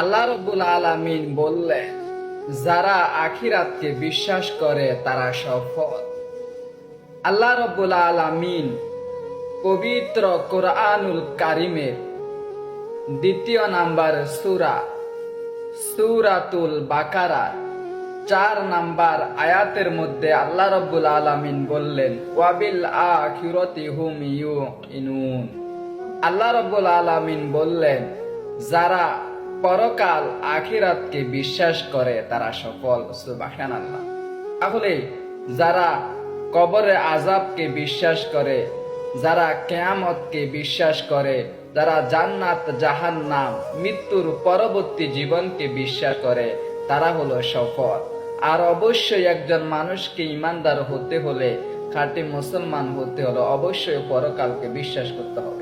আল্লাহ রব্বুল আলামিন বললেন, যারা আখিরাতকে বিশ্বাস করে তারা সফল। আল্লাহ রব্বুল আলামিন পবিত্র কোরআনুল কারিমের দ্বিতীয় নাম্বার সুরা, সুরাতুল বাকারা, চার নাম্বার আয়াতের মধ্যে আল্লাহ রব্বুল আলামিন বললেন, ওয়াবিল আখিরাতি হুম ইউকিনুন। আল্লাহ রব্বুল আলামিন বললেন, যারা পরকাল আখিরাতকে বিশ্বাস করে তারা সফল। সুবহানাল্লাহ। তাহলে যারা কবরে আজাবকে বিশ্বাস করে, যারা কেয়ামতকে বিশ্বাস করে, যারা জান্নাত, জাহান্নাম, মৃত্যুর পরবর্তী জীবনকে বিশ্বাস করে, তারা হলো সফল। আর অবশ্যই একজন মানুষকে ইমানদার হতে হলে, খাঁটি মুসলমান হতে হলে অবশ্যই পরকালকে বিশ্বাস করতে হবে।